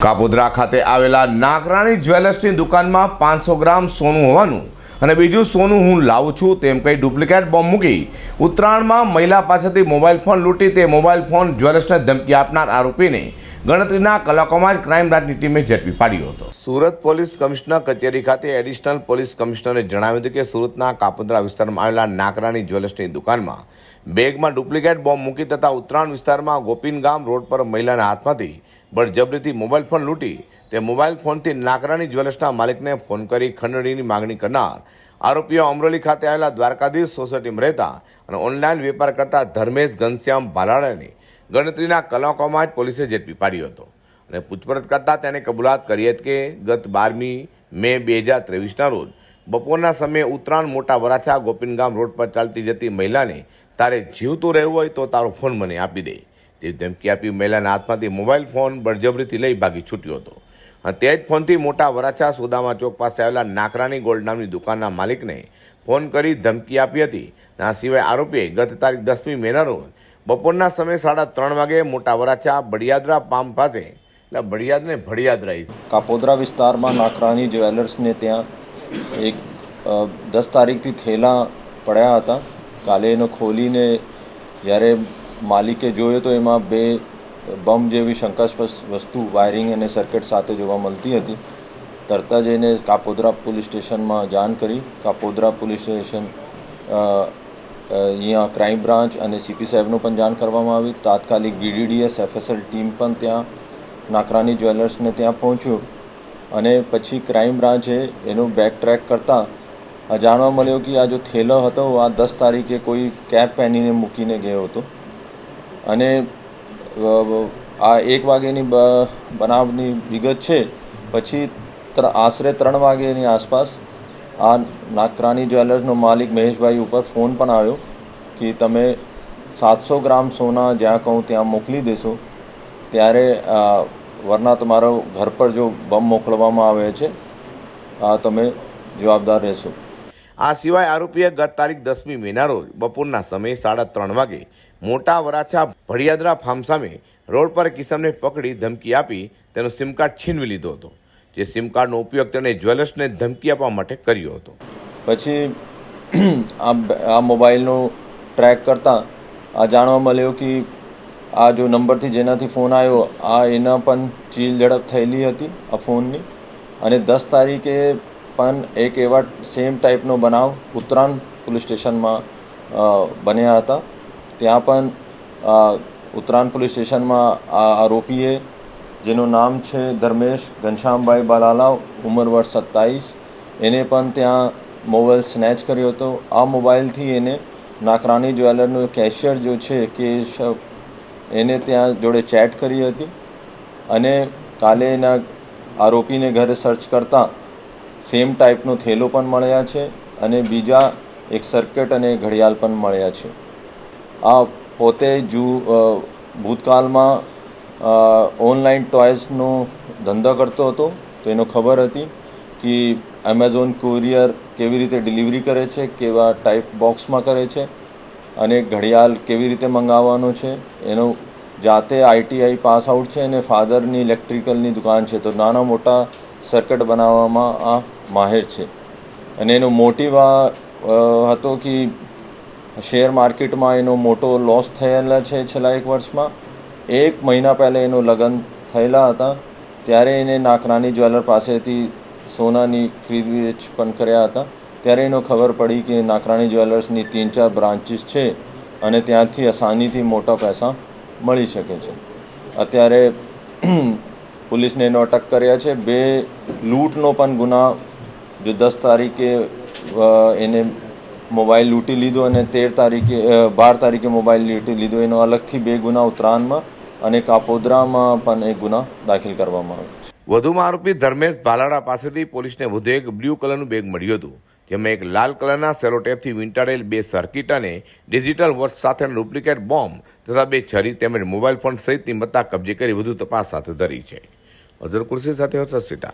કાપોદ્રા ખાતે આવેલા નાગરાણી જ્વેલર્સની દુકાનમાં પાંચસો ગ્રામ સોનું હોવાનું અને બીજું સોનું હું લાવું છું તેમ કહી ડુપ્લિકેટ બોમ્બ મૂકી ઉત્તરાયણમાં મહિલા પાસેથી મોબાઈલ ફોન લૂંટી તે મોબાઈલ ફોન જ્વેલર્સને ધમકી આપનાર આરોપીને ગણતરીના કલાકોમાં જ ક્રાઇમ બ્રાન્ચની ટીમે ઝડપી પાડ્યો હતો. સુરત પોલીસ કમિશનર કચેરી ખાતે એડિશનલ પોલીસ કમિશનરે જણાવ્યું હતું કે સુરતના કાપોદ્રા વિસ્તારમાં આવેલા નાકરાણી જ્વેલર્સની દુકાનમાં બેગમાં ડુપ્લિકેટ બોમ્બ મૂકી તથા ઉત્તરાયણ વિસ્તારમાં ગોપીન ગામ રોડ પર મહિલાના હાથમાંથી બળજબરીથી મોબાઈલ ફોન લૂંટી, તે મોબાઈલ ફોનથી નાકરાણી જ્વેલર્સના માલિકને ફોન કરી ખંડણીની માગણી કરનાર આરોપીઓ અમરોલી ખાતે આવેલા દ્વારકાધીશ સોસાયટીમાં રહેતા અને ઓનલાઈન વેપાર કરતા ધર્મેશ ઘનશ્યામ ભાલાળાની ગણતરીના કલાકોમાં જ પોલીસે ઝડપી પાડ્યો હતો. અને પૂછપરછ કરતાં તેણે કબૂલાત કરી હતી કે ગત બારમી મે બે હજાર ત્રેવીસના રોજ બપોરના સમયે ઉત્તરાયણ મોટા વરાછા ગોપીનગામ રોડ પર ચાલતી જતી મહિલાને તારે જીવતું રહેવું હોય તો તારો ફોન મને આપી દે. તે ધમકી આપી મહિલાના હાથમાંથી મોબાઈલ ફોન બળજબરીથી લઈ ભાગી છૂટ્યો હતો. અને તે જ ફોનથી મોટા વરાછા સુદામા ચોક પાસે આવેલા નાકરાની ગોલ્ડ નામની દુકાનના માલિકને ફોન કરી ધમકી આપી હતી. આ સિવાય આરોપીએ ગત તારીખ દસમી મેના રોજ બપોરના સમયે સાડા ત્રણ વાગે મોટા વરાછા બડિયાદરા પામ પાસે, એટલે બળિયાદને ભડિયાદ રહી કાપોદરા વિસ્તારમાં નાકરાની જ્વેલર્સને ત્યાં એક દસ તારીખથી થેલા પડ્યા હતા. કાલે એનો ખોલીને જ્યારે માલિકે જોયો તો એમાં બે બમ જેવી શંકાસ્પદ વસ્તુ, વાયરિંગ અને સર્કિટ સાથે જોવા મળતી હતી. તરતા જઈને કાપોદરા પોલીસ સ્ટેશનમાં જાણ કરી. કાપોદરા પોલીસ સ્ટેશન અહીંયા ક્રાઇમ બ્રાન્ચ અને સીપી સાહેબનું પણ જાણ કરવામાં આવી. તાત્કાલિક બીડીડીએસ એફએસએલ ટીમ પણ ત્યાં, નાકરાની જ્વેલર્સને ત્યાં પહોંચ્યું અને પછી ક્રાઇમ બ્રાન્ચે એનું બેક ટ્રેક કરતાં જાણવા મળ્યું કે આ જો થેલો હતો, આ દસ તારીખે કોઈ કેપ પહેરીને મૂકીને ગયો હતો. અને આ એક વાગ્યાની બનાવની વિગત છે. પછી આશરે ત્રણ વાગ્યાની આસપાસ આ નાકરાની જ્વેલર્સનો માલિક મહેશભાઈ ઉપર ફોન પણ આવ્યો કે તમે સાતસો ગ્રામ સોના જ્યાં કહું ત્યાં મોકલી દેશો. ત્યારે વરના તમારો ઘર પર જો બમ મોકલવામાં આવે છે, આ તમે જવાબદાર રહેશો. આ સિવાય આરોપીએ ગત તારીખ દસમી મેના રોજ બપોરના સમયે સાડા ત્રણ વાગે મોટા વરાછા ભડિયાદરા ફાર્મ સામે રોડ પર કિસમને પકડી ધમકી આપી તેનો સિમ કાર્ડ છીનવી લીધો હતો, જે સિમ કાર્ડનો ઉપયોગ તેણે જ્વેલર્સને ધમકી આપવા માટે કર્યો હતો. પછી આ મોબાઈલનો ટ્રેક કરતાં આ જાણવા મળ્યું કે આ જો નંબરથી જેનાથી ફોન આવ્યો, આ એના પણ ચીલ ઝડપ થયેલી હતી, આ ફોનની. અને દસ તારીખે પણ એક એવા સેમ ટાઈપનો બનાવ ઉત્તરાયણ પોલીસ સ્ટેશનમાં બન્યા હતા. ત્યાં પણ ઉત્તરાયણ પોલીસ સ્ટેશનમાં આ આરોપીએ, જેનું નામ છે ધર્મેશ ઘનશ્યામભાઈ બાલાલાવ, ઉંમર વર્ષ સત્તાવીસ, એને પણ ત્યાં મોબાઈલ સ્નેચ કર્યો હતો. આ મોબાઈલથી એને નાકરાણી જ્વેલરનો કેશિયર જો છે કે એને ત્યાં જોડે ચેટ કરી હતી અને કાલે એના આરોપીને ઘરે સર્ચ કરતાં સેમ ટાઈપનો થેલો પણ મળ્યા છે અને બીજા એક સર્કિટ અને ઘડિયાળ પણ મળ્યા છે. આ પોતે જુ ભૂતકાળમાં ઓનલાઈન ટોયસનો ધંધો કરતો હતો. તો એનો ખબર હતી કે એમેઝોન કુરિયર કેવી રીતે ડિલિવરી કરે છે, કેવા ટાઈપ બોક્સમાં કરે છે અને ઘડિયાળ કેવી રીતે મંગાવવાનો છે. એનો જાતે આઈટીઆઈ પાસ આઉટ છે અને ફાધરની ઇલેક્ટ્રિકલની દુકાન છે. તો નાના મોટા સર્કિટ બનાવવામાં આ માહિર છે. અને એનો મોટિવ આ હતો કે શેર માર્કેટમાં એનો મોટો લોસ થયેલા છે છેલ્લા એક વર્ષમાં. એક મહિના પહેલાં એનો લગ્ન થયેલા હતા. ત્યારે એને નાકરાની જ્વેલર પાસેથી સોનાની ખરીદ વેચ પણ કર્યા હતા. ત્યારે એનો ખબર પડી કે નાકરાણી જ્વેલર્સની ત્રણ ચાર બ્રાન્ચીસ છે અને ત્યાંથી આસાનીથી મોટા પૈસા મળી શકે છે. અત્યારે પોલીસને એનો અટક કર્યા છે. બે લૂંટનો પણ ગુના જો દસ તારીખે એને મોબાઈલ લૂંટી લીધો અને તેર તારીખે બાર તારીખે મોબાઈલ લૂંટી લીધો. એનો અલગથી બે ગુના ઉત્તરાયણમાં અને કાપોદ્રામાં પણ એક ગુના દાખલ કરવામાં આવ્યો છે. વધુમાં આરોપી ધર્મેશ ભાલાડા પાસેથી પોલીસને વધુ એક બ્લુ કલરનું બેગ મળ્યું હતું, જેમાં એક લાલ કલરના સેલોટેપથી વીંટાડેલ બે સર્કિટ અને ડિજિટલ વોચ સાથેનો ડુપ્લિકેટ બોમ્બ તથા બે છરી તેમજ મોબાઈલ ફોન સહિતની મત્તા કબજે કરી વધુ તપાસ હાથ ધરી છે. અઝર કુર્સી સાથે હર્ષદ